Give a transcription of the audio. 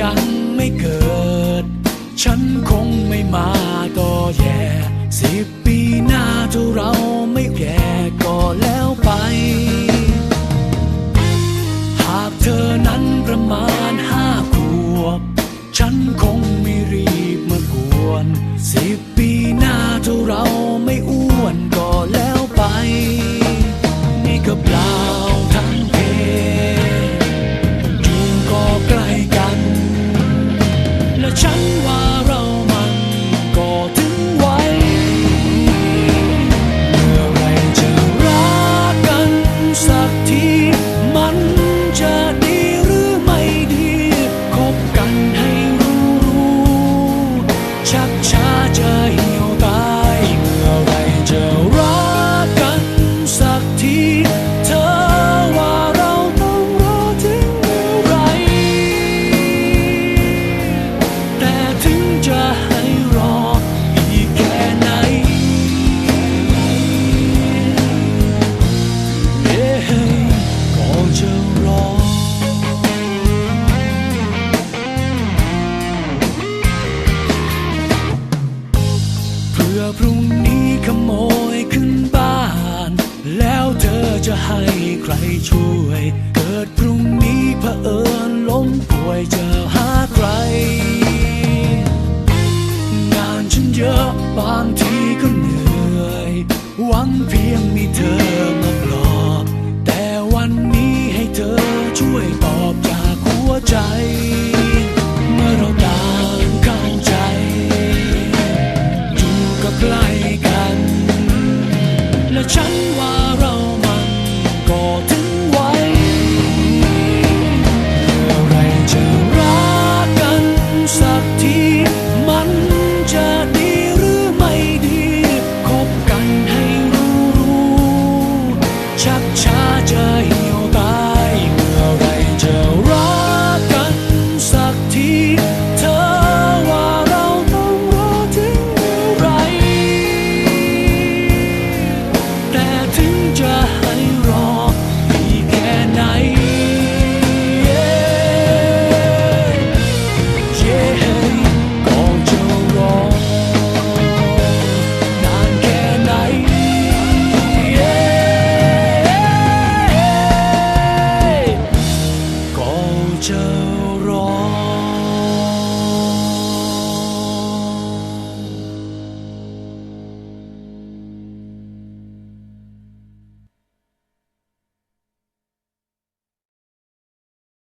ยังไม่เกิด ฉันคงไม่มาต่อแย่สิบปีหน้าถ้าเราไม่แก่ อพรุ่งนี้ขโมยขึ้นบ้าน แล้วเธอจะให้ใครช่วย เกิดพรุ่งนี้เผอิญ